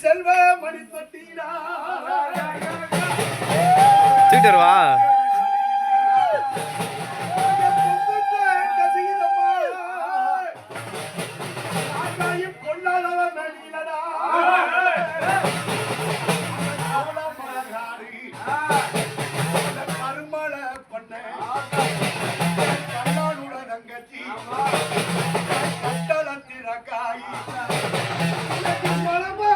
செல்வ மணி தொட்டிலா தூக்கிட்டுருவா பண்ண கட்டிடா தூக்கிட்டு வருவா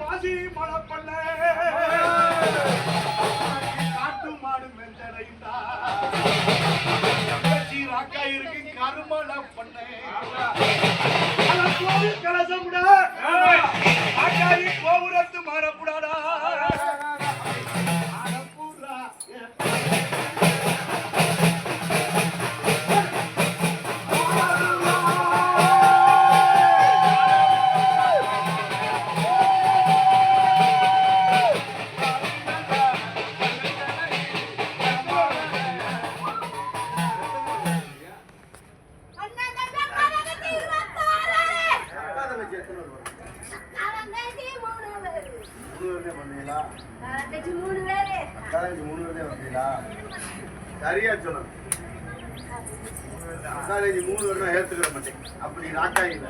மாசி மழப்பண்ண காட்டு மாடு மெஞ்சடைந்தா தங்கச்சி ராக்கா இருக்கு கருமல பண்ணே பேரு. கரகத்தி மூணு பேரு சரியா சொன்ன காலேஜ் மூணு வருடம் ஏத்துக்கிற மாட்டேன். அப்படி ராக்கா இல்ல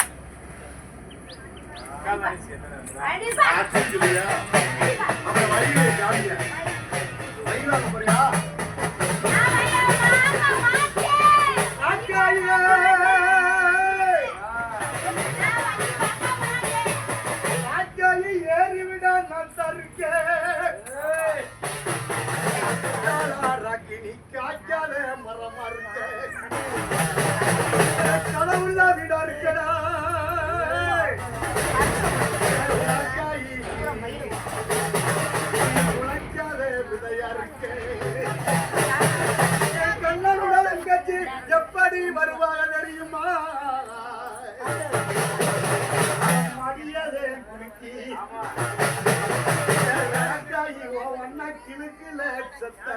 அப்புறம் வயிறு ஜாலியா? ஏறிவிட நான் தருக்கேன். ராக்கினி மரமா இருக்க கடவுள விட இருக்கடா உழைக்காத விதையா இருக்கே கிழக்கு லட்சத்தை